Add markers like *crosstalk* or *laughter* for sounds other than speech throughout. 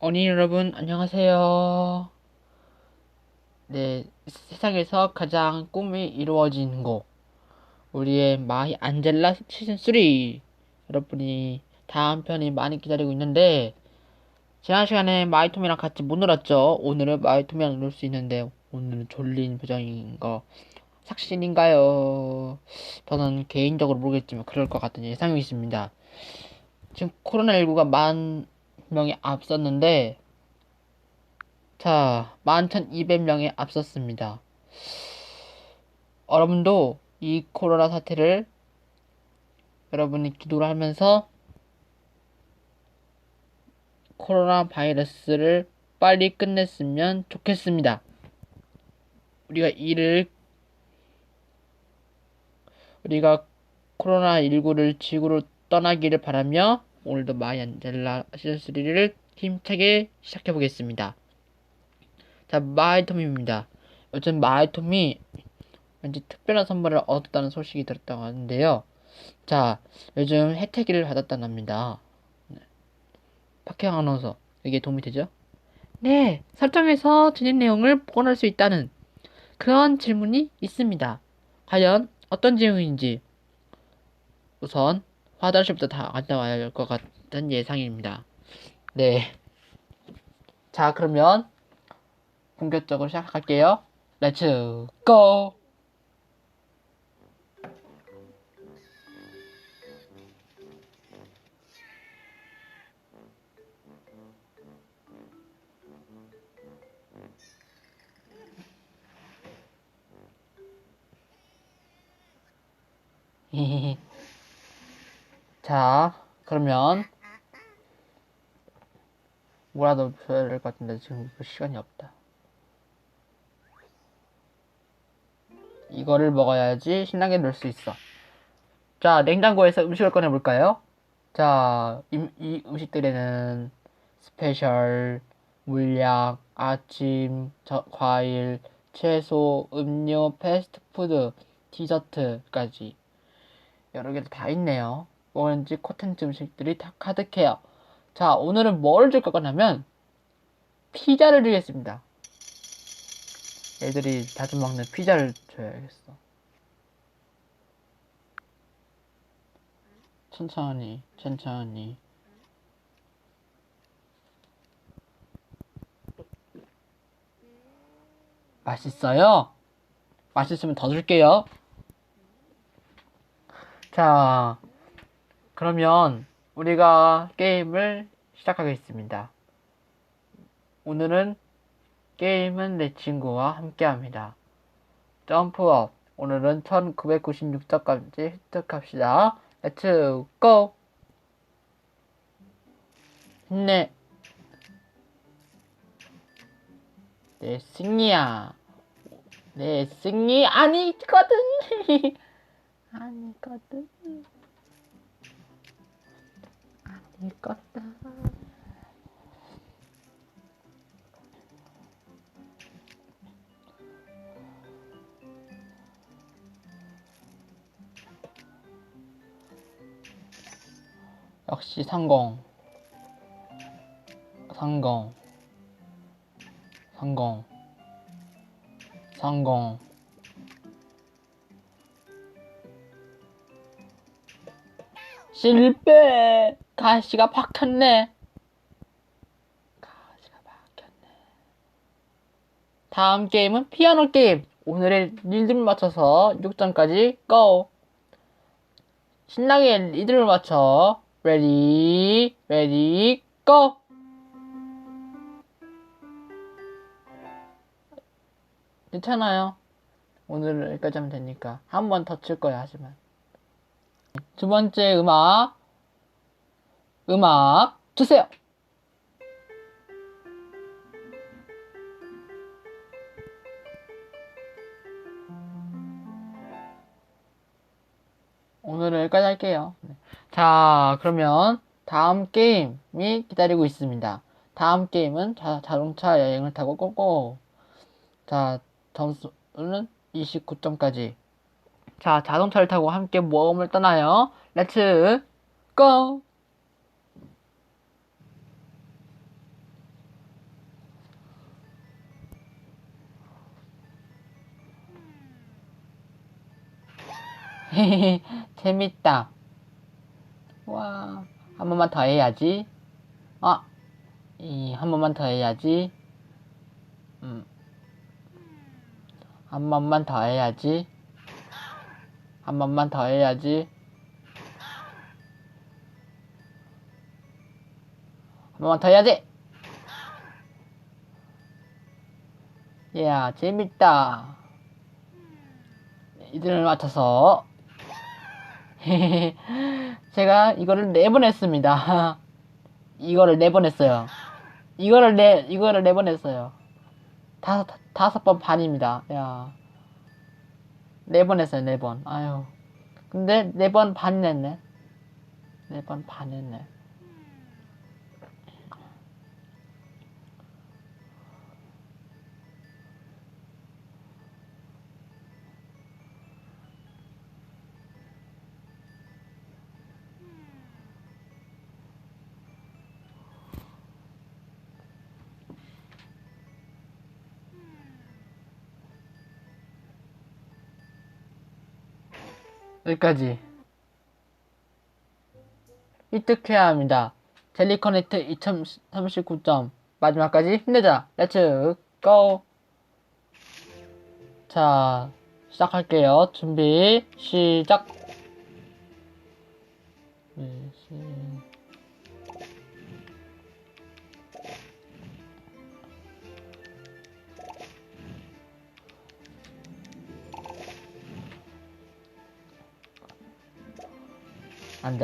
어린이 여러분, 안녕하세요. 네, 세상에서 가장 꿈이 이루어지는 곳. 우리의 마이 안젤라 시즌 3. 여러분이 다음 편이 많이 기다리고 있는데, 지난 시간에 마이톰이랑 같이 못 놀았죠? 오늘은 마이톰이랑 놀 수 있는데, 오늘은 졸린 표정인 거, 삭신인가요? 저는 개인적으로 모르겠지만, 그럴 것 같은 예상이 있습니다. 지금 코로나19가 만 명이 앞섰는데, 자, 11,200명에 앞섰습니다. 여러분도 이 코로나 사태를 여러분이 기도를 하면서 코로나 바이러스를 빨리 끝냈으면 좋겠습니다. 우리가 이를 우리가 코로나19를 지구로 떠나기를 바라며 오늘도 마이 안젤라 시즌3를 힘차게 시작해 보겠습니다. 자, 마이톰입니다. 요즘 마이톰이 왠지 특별한 선물을 얻었다는 소식이 들었다고 하는데요. 자, 요즘 혜택을 받았다는 합니다. 네. 박혜영 아나운서, 이게 도움이 되죠? 네, 설정에서 진행 내용을 복원할 수 있다는 그런 질문이 있습니다. 과연 어떤 질문인지 우선 화장실부터 다 갔다 와야 할 것 같은 예상입니다. 네. 자, 그러면 본격적으로 시작할게요. 렛츠 고! *laughs* 자, 그러면 뭐라도 줘야 될 것 같은데 지금 시간이 없다. 이거를 먹어야지 신나게 놀 수 있어. 자, 냉장고에서 음식을 꺼내볼까요? 자, 이, 이 음식들에는 스페셜, 물약, 아침, 저, 과일, 채소, 음료, 패스트푸드, 디저트까지 여러 개도 다 있네요. 오렌지 코텐츠 음식들이 다 가득해요. 자, 오늘은 뭘 줄 거냐면 피자를 드리겠습니다. 애들이 자주 먹는 피자를 줘야겠어. 천천히, 천천히. 맛있어요? 맛있으면 더 줄게요. 자, 그러면 우리가 게임을 시작하겠습니다. 오늘은 게임은 내 친구와 함께 합니다. 점프업. 오늘은 1996점까지 획득합시다. 렛츠 고! 네. 내 승리야. 내 승리 아니거든. *laughs* 아니거든. 아니거든. 역시 성공. 성공. 성공. 성공. 실패. 가시가 박혔네. 가시가 박혔네. 다음 게임은 피아노 게임. 오늘의 리듬을 맞춰서 6점까지 고. 신나게 리듬을 맞춰. 레디, 레디, 고! 괜찮아요. 오늘은 여기까지 하면 되니까. 한 번 더 칠 거야, 하지만. 두 번째 음악. 음악 주세요. 오늘은 여기까지 할게요. 네. 자, 그러면 다음 게임이 기다리고 있습니다. 다음 게임은 자, 자동차 여행을 타고 꼬고. 자, 점수는 29점까지. 자, 자동차를 타고 함께 모험을 떠나요. 렛츠 고! *laughs* 재밌다. 와, 한 번만 더 해야지. 아, 이, 한 번만 더 해야지. 음. 한 번만 더 해야지. 한 번만 더 해야지. 한 번만 더 해야지. 야, 재밌다. 이들을 맞춰서 *laughs* 제가 이거를 네 번 했습니다. 이거를 네 번 했어요. 이거를 네 이거를 네 번 했어요. 다섯 다섯 번 반입니다. 야, 네 번 했어요. 네 번. 아유, 근데 네 번반 냈네. 네 번 반 했네. 여기까지. 획득해야 합니다. 젤리 커넥트 2039점. 마지막까지 힘내자. 렛츠 고! 자, 시작할게요. 준비, 시작! 네, 시- 안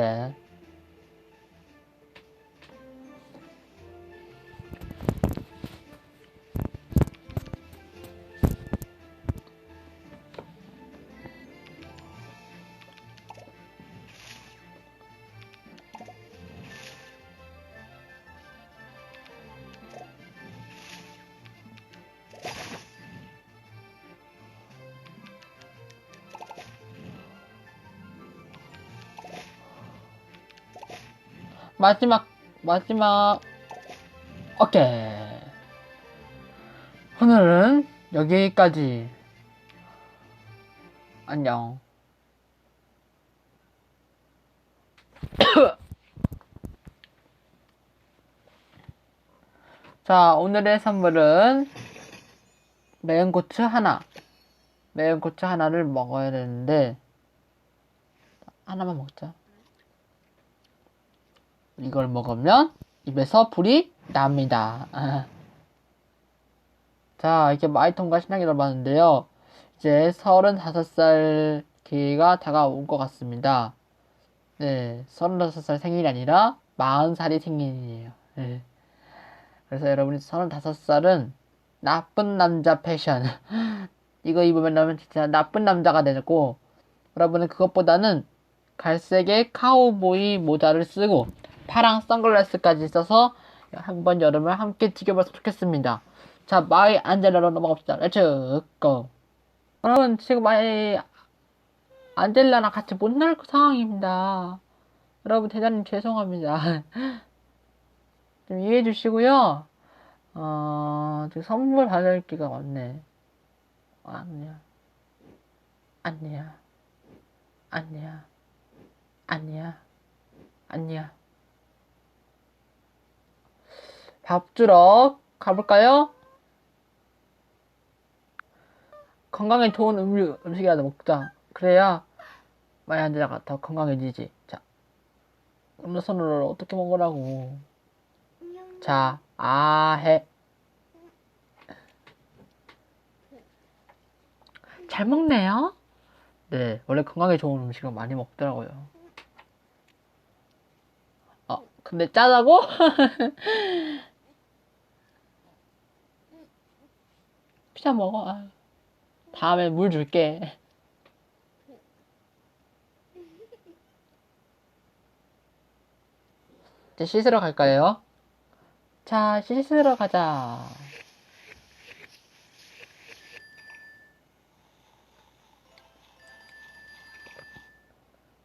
마지막, 마지막. 오케이. 오늘은 여기까지. 안녕. *coughs* 자, 오늘의 선물은 매운 고추 하나. 매운 고추 하나를 먹어야 되는데, 하나만 먹자. 이걸 먹으면 입에서 불이 납니다. *laughs* 자, 이렇게 마이통과 신나게 들어봤는데요. 이제 35살 기회가 다가온 것 같습니다. 네, 35살 생일이 아니라 40살이 생일이에요. 네. 그래서 여러분이 35살은 나쁜 남자 패션. *laughs* 이거 입으면 진짜 나쁜 남자가 되고, 여러분은 그것보다는 갈색의 카우보이 모자를 쓰고, 파랑 선글라스까지 써서 한번 여름을 함께 즐겨봤으면 좋겠습니다. 자, 마이 안젤라로 넘어갑시다. 렛츠 고! 여러분, 지금 마이 안젤라랑 같이 못놀 상황입니다. 여러분, 대단히 죄송합니다. *laughs* 좀 이해해 주시고요. 어, 지금 선물 받을 기가 없네. 아니야. 아니야. 아니야. 아니야. 아니야. 밥 주러 가볼까요? 건강에 좋은 음료, 음식이라도 먹자. 그래야 많이 앉아가 더 건강해지지. 자, 손으로 어떻게 먹으라고. 자, 아, 해. 잘 먹네요? 네, 원래 건강에 좋은 음식을 많이 먹더라고요. 어, 근데 짜다고? *laughs* 피자 먹어. 아. 다음에 물 줄게. 이제 씻으러 갈까요? 자, 씻으러 가자.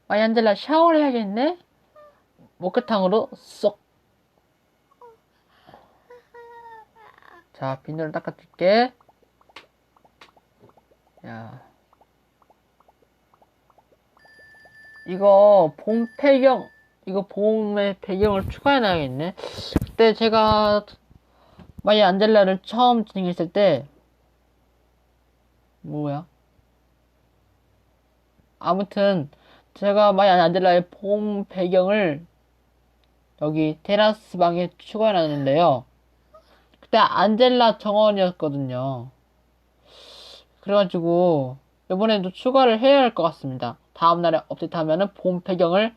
안젤라 샤워를 해야겠네? 목욕탕으로 쏙. 자, 비누를 닦아줄게. 야. 이거 봄 배경 이거 봄의 배경을 추가해놔야겠네. 그때 제가 마이 안젤라를 처음 진행했을 때 뭐야? 아무튼 제가 마이 안젤라의 봄 배경을 여기 테라스 방에 추가해놨는데요. 그때 안젤라 정원이었거든요. 그래가지고 이번에도 추가를 해야 할 것 같습니다. 다음날에 업데이트하면은 봄 배경을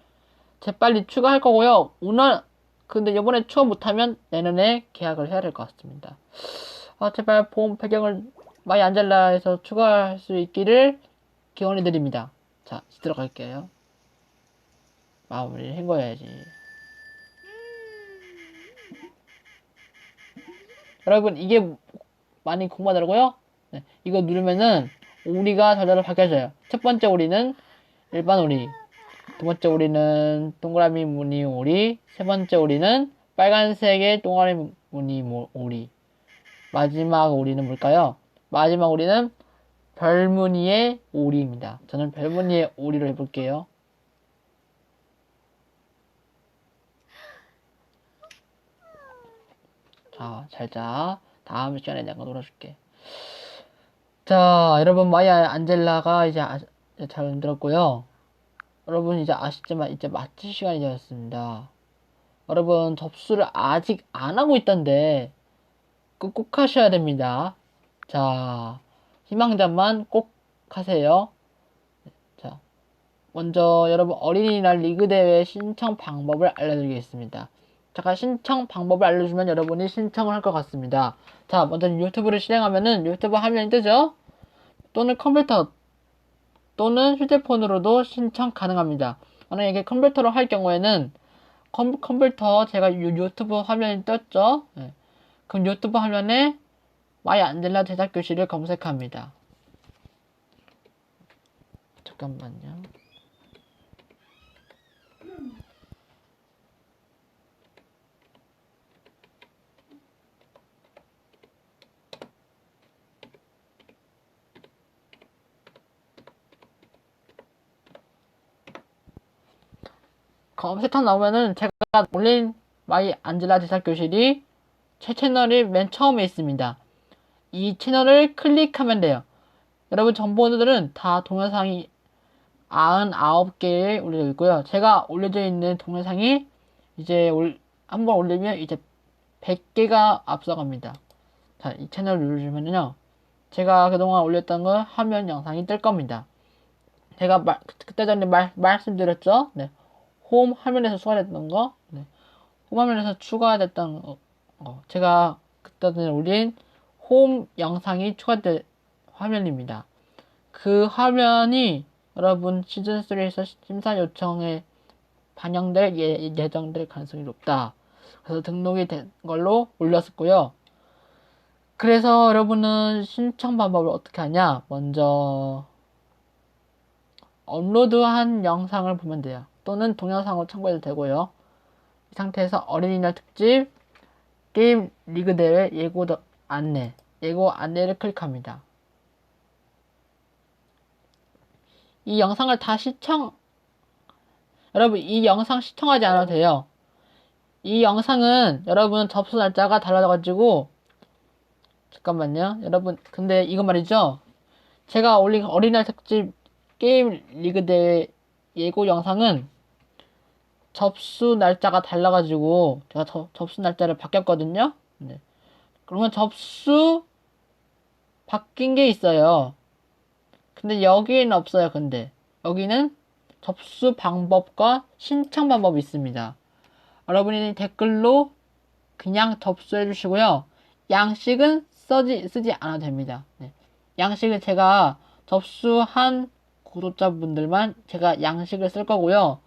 재빨리 추가할 거고요. 오늘 근데 이번에 추가 못하면 내년에 계약을 해야 될 것 같습니다. 아, 제발 봄 배경을 마이 안젤라에서 추가할 수 있기를 기원해 드립니다. 자, 들어갈게요. 마무리를 헹궈야지. 여러분 이게 많이 궁금하더라고요. 네, 이거 누르면은 오리가 절대로 바뀌어져요. 첫 번째 오리는 일반 오리, 두 번째 오리는 동그라미 무늬 오리, 세 번째 오리는 빨간색의 동그라미 무늬 모- 오리, 마지막 오리는 뭘까요? 마지막 오리는 별무늬의 오리입니다. 저는 별무늬의 오리로 해볼게요. 자, 잘 자. 다음 시간에 내가 놀아줄게. 자, 여러분, 마야 안젤라가 이제 아, 잘 만들었고요. 여러분, 이제 아시지만 이제 마칠 시간이 되었습니다. 여러분, 접수를 아직 안 하고 있던데, 꼭, 꼭 하셔야 됩니다. 자, 희망자만 꼭 하세요. 자, 먼저 여러분, 어린이날 리그 대회 신청 방법을 알려드리겠습니다. 잠깐 신청 방법을 알려주면 여러분이 신청을 할 것 같습니다. 자, 먼저 유튜브를 실행하면은 유튜브 화면이 뜨죠? 또는 컴퓨터 또는 휴대폰으로도 신청 가능합니다. 만약에 컴퓨터로 할 경우에는 컴, 컴퓨터 제가 유, 유튜브 화면이 떴죠? 네. 그럼 유튜브 화면에 마이 안젤라 제작 교실을 검색합니다. 잠깐만요. 검색창 나오면은 제가 올린 마이 안젤라 제작 교실이 제 채널이 맨 처음에 있습니다. 이 채널을 클릭하면 돼요. 여러분 정보들은 다 동영상이 99개에 올려져 있고요. 제가 올려져 있는 동영상이 이제 올, 한번 올리면 이제 100개가 앞서갑니다. 자, 이 채널 누르시면요. 제가 그동안 올렸던 거 화면 영상이 뜰 겁니다. 제가 말, 그때 전에 말, 말씀드렸죠? 네. 홈 화면에서 추가됐던 거, 네. 홈 화면에서 추가됐던 거, 어, 제가 그때 올린 홈 영상이 추가된 화면입니다. 그 화면이 여러분 시즌3에서 심사 요청에 반영될 예, 예정될 가능성이 높다. 그래서 등록이 된 걸로 올렸었고요. 그래서 여러분은 신청 방법을 어떻게 하냐? 먼저 업로드한 영상을 보면 돼요. 또는 동영상을 참고해도 되고요. 이 상태에서 어린이날 특집 게임 리그 대회 예고 안내 예고 안내를 클릭합니다. 이 영상을 다 시청 여러분 이 영상 시청하지 않아도 돼요. 이 영상은 여러분 접수 날짜가 달라져가지고 잠깐만요. 여러분 근데 이거 말이죠. 제가 올린 어린이날 특집 게임 리그 대회 예고 영상은 접수 날짜가 달라가지고 제가 저, 접수 날짜를 바뀌었거든요. 네. 그러면 접수 바뀐 게 있어요. 근데 여기에는 없어요. 근데 여기는 접수 방법과 신청 방법이 있습니다. 여러분이 댓글로 그냥 접수해 주시고요. 양식은 써지, 쓰지 않아도 됩니다. 네. 양식은 제가 접수한 구독자분들만 제가 양식을 쓸 거고요.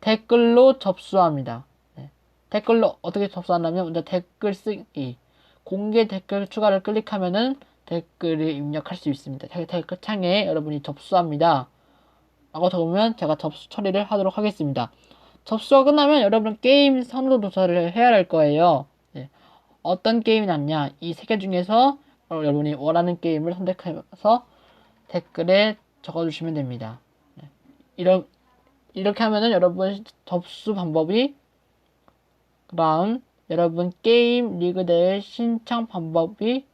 댓글로 접수합니다. 네. 댓글로 어떻게 접수하냐면 먼저 댓글 쓰기 공개 댓글 추가를 클릭하면은 댓글을 입력할 수 있습니다. 댓글 창에 여러분이 접수합니다. 라고 적으면 제가 접수 처리를 하도록 하겠습니다. 접수가 끝나면 여러분 게임 선호 조사를 해야 할 거예요. 네. 어떤 게임이 낫냐 이 세 개 중에서 여러분이 원하는 게임을 선택해서 댓글에 적어주시면 됩니다. 네. 이런 이렇게 하면은 여러분 접수 방법이 그다음 여러분 게임 리그 대회 신청 방법이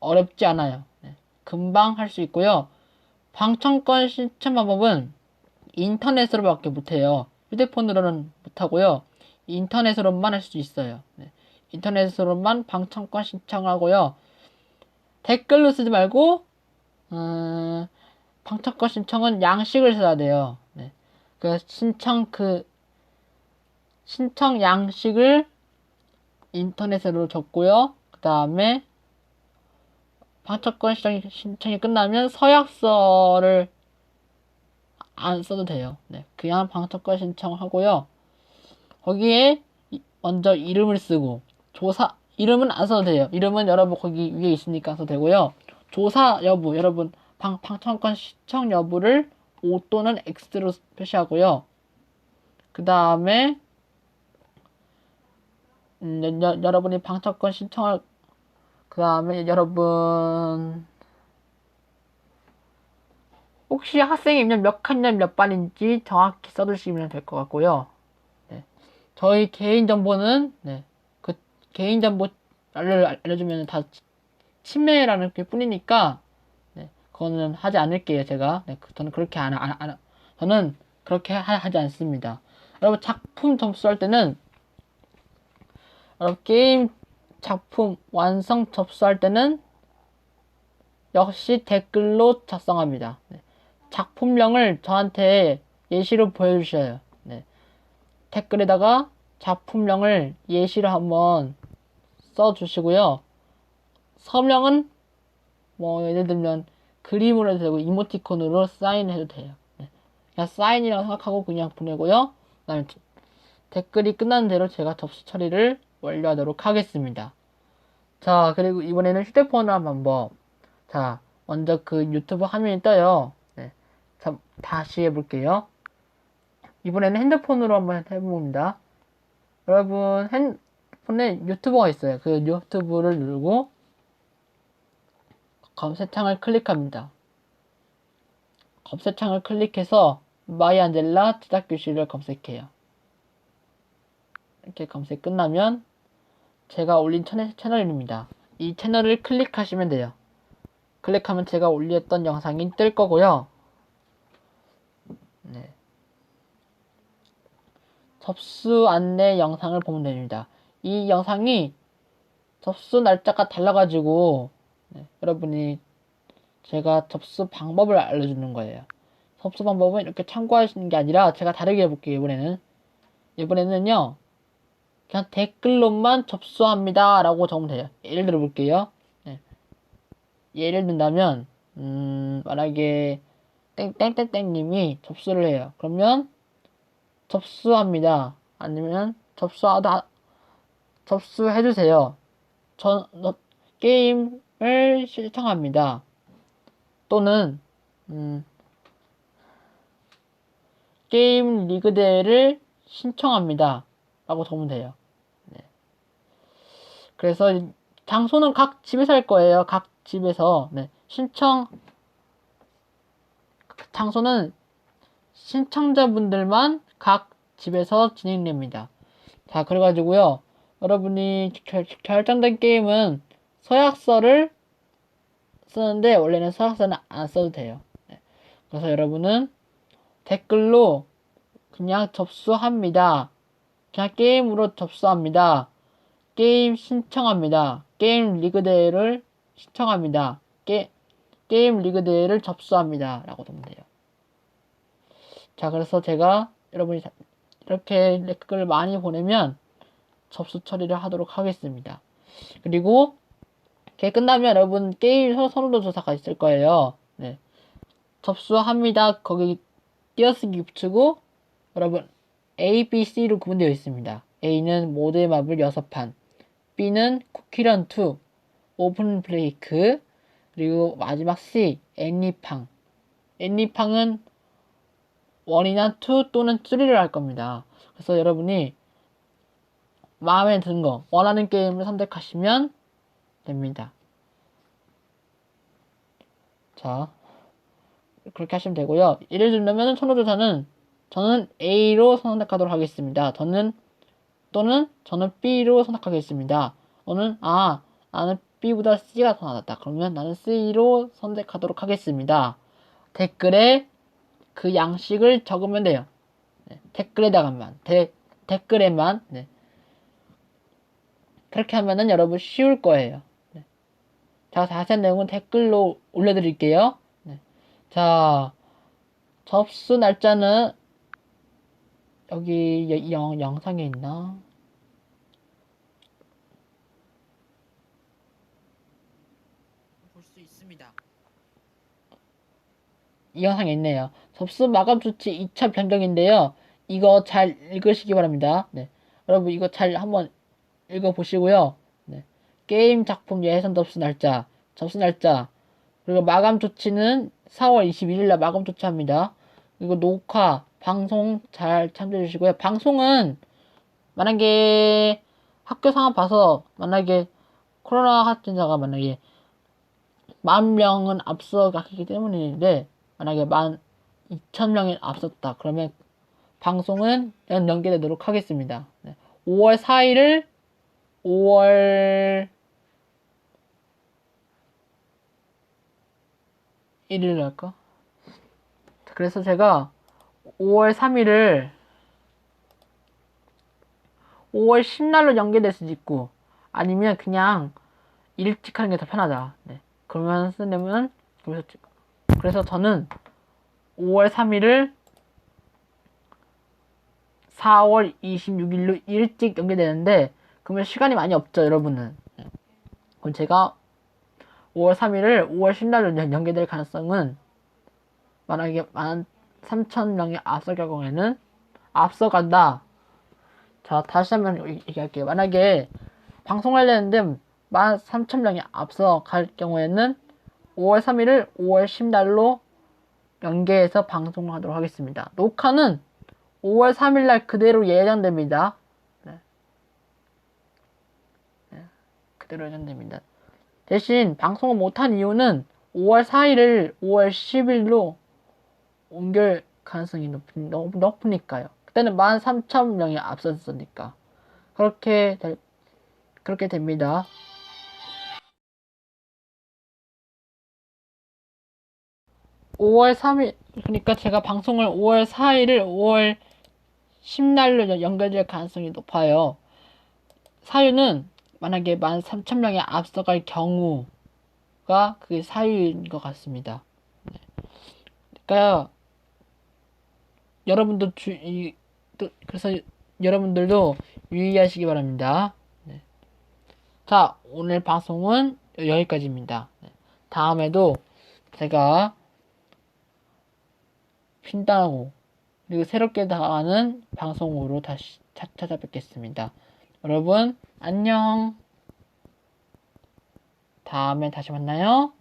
어렵지 않아요. 네, 금방 할 수 있고요. 방청권 신청 방법은 인터넷으로밖에 못해요. 휴대폰으로는 못하고요. 인터넷으로만 할 수 있어요. 네, 인터넷으로만 방청권 신청하고요. 댓글로 쓰지 말고 음, 방청권 신청은 양식을 써야 돼요. 네. 그 신청 그 신청 양식을 인터넷으로 적고요. 그 다음에 방청권 신청이, 끝나면 서약서를 안 써도 돼요. 네, 그냥 방청권 신청하고요. 거기에 먼저 이름을 쓰고 조사 이름은 안 써도 돼요. 이름은 여러분 거기 위에 있으니까 써도 되고요. 조사 여부 여러분 방, 방청권 신청 여부를 O 또는 X로 표시하고요. 그 다음에 음, 여, 여러분이 방청권 신청할 그 다음에 여러분 혹시 학생 이면 몇 학년 몇 반인지 정확히 써주시면 될 것 같고요. 네. 저희 개인 정보는 네. 그 개인 정보 알려, 알려주면 다 침해라는 게 뿐이니까 네. 그거는 하지 않을게요 제가 네. 그, 저는 그렇게 안, 안, 안 저는 그렇게 하, 하지 않습니다. 여러분 작품 접수 할 때는 여러분 게임 작품 완성 접수할 때는 역시 댓글로 작성합니다. 네. 작품명을 저한테 예시로 보여주셔요. 네. 댓글에다가 작품명을 예시로 한번 써주시고요. 서명은 뭐 예를 들면 그림으로 해도 되고 이모티콘으로 사인해도 돼요. 네. 그냥 사인이라고 생각하고 그냥 보내고요. 그다음에 댓글이 끝난 대로 제가 접수 처리를 완료하도록 하겠습니다. 자, 그리고 이번에는 휴대폰으로 한번 자, 먼저 그 유튜브 화면이 떠요. 자, 다시 해볼게요. 이번에는 핸드폰으로 한번 해봅니다. 여러분, 핸드폰에 유튜버가 있어요. 그 유튜브를 누르고 검색창을 클릭합니다. 검색창을 클릭해서 마이안젤라 제작교실을 검색해요. 이렇게 검색 끝나면 제가 올린 채널입니다. 이 채널을 클릭하시면 돼요. 클릭하면 제가 올렸던 영상이 뜰 거고요. 네. 접수 안내 영상을 보면 됩니다. 이 영상이 접수 날짜가 달라가지고 네, 여러분이 제가 접수 방법을 알려주는 거예요. 접수 방법은 이렇게 참고하시는 게 아니라 제가 다르게 해볼게요. 이번에는 이번에는요 그냥 댓글로만 접수합니다 라고 적으면 돼요. 예를 들어 볼게요. 네. 예를 든다면 음, 만약에 땡땡땡땡님이 접수를 해요. 그러면 접수합니다. 아니면 접수하다 접수해주세요. 전 게임 을 신청합니다. 또는 음, 게임 리그 대회를 신청합니다. 라고 적으면 돼요. 네. 그래서 장소는 각 집에서 할 거예요. 각 집에서 네. 신청 장소는 신청자분들만 각 집에서 진행됩니다. 자, 그래가지고요. 여러분이 결, 결정된 게임은 서약서를 쓰는데 원래는 서약서는 안 써도 돼요. 네. 그래서 여러분은 댓글로 그냥 접수합니다. 그냥 게임으로 접수합니다. 게임 신청합니다. 게임 리그 대회를 신청합니다. 게, 게임 리그 대회를 접수합니다. 라고 되면 돼요. 자, 그래서 제가 여러분이 이렇게 댓글을 많이 보내면 접수 처리를 하도록 하겠습니다. 그리고 이렇게 끝나면 여러분 게임 선호도 조사가 있을 거예요. 네. 접수합니다. 거기 띄어쓰기 붙이고 여러분 A, B, C로 구분되어 있습니다. A는 모드의 마블 6판, B는 쿠키런 2, 오픈 브레이크, 그리고 마지막 C, 애니팡. 애니팡은 1이나 2 또는 3를 할 겁니다. 그래서 여러분이 마음에 드는 거, 원하는 게임을 선택하시면 됩니다. 자, 그렇게 하시면 되고요. 예를 들면, 선호조사는 저는 A로 선택하도록 하겠습니다. 저는 또는 저는 B로 선택하겠습니다. 저는 아 나는 B보다 C가 더 낫다. 그러면 나는 C로 선택하도록 하겠습니다. 댓글에 그 양식을 적으면 돼요. 네, 댓글에다가만 데, 댓글에만 네. 그렇게 하면은 여러분 쉬울 거예요. 네. 자 자세한 내용은 댓글로 올려드릴게요. 네. 자 접수 날짜는 여기 여- 영, 영상에 있나? 볼 수 있습니다. 이 영상에 있네요. 접수 마감 조치 2차 변경인데요. 이거 잘 읽으시기 바랍니다. 네. 여러분 이거 잘 한번 읽어보시고요. 네. 게임 작품 예선 접수 날짜, 접수 날짜, 그리고 마감 조치는 4월 21일 날 마감 조치합니다. 그리고 녹화, 방송 잘 참조해 주시고요. 방송은 만약에 학교 상황 봐서 만약에 코로나 확진자가 만약에 만 명은 앞서가기 때문인데 만약에 만 2천 명이 앞섰다 그러면 방송은 연- 연계되도록 하겠습니다. 네. 5월 4일을 5월 1일 할까? 그래서 제가 5월 3일을 5월 10날로 연계될 수도 있고 아니면 그냥 일찍 하는 게 더 편하다. 네. 그러면 쓰려면 그래서 저는 5월 3일을 4월 26일로 일찍 연계되는데 그러면 시간이 많이 없죠, 여러분은. 네. 그럼 제가 5월 3일을 5월 10날로 연계될 가능성은 만약에 만 3,000명이 앞서 경우에는 앞서간다. 자, 다시 한번 얘기- 얘기할게요. 만약에 방송을 했는데 13,000명이 앞서 갈 경우에는 5월 3일을 5월 10날로 연계해서 방송을 하도록 하겠습니다. 녹화는 5월 3일날 그대로 예정됩니다. 네. 네, 그대로 예정됩니다. 대신 방송을 못한 이유는 5월 4일을 5월 10일로 옮길 가능성이 높, 높, 높 으니까요. 그때는 13,000명이 앞섰으니까. 그렇게, 될- 그렇게 됩니다. (5월 3일) 그러니까 제가 방송을 (5월 4일을) (5월 10날로) 연결될 가능성이 높아요 사유는 만약에 13,000명이 앞서갈 경우가 그게 사유인 것 같습니다 네. 그러니까 여러분도 주, 이, 또, 그래서 여러분들도 유의하시기 바랍니다. 네. 자, 오늘 방송은 여기까지입니다. 네. 다음에도 제가 핀다고 그리고 새롭게 나가는 방송으로 다시 차- 찾아뵙겠습니다. 여러분 안녕. 다음에 다시 만나요.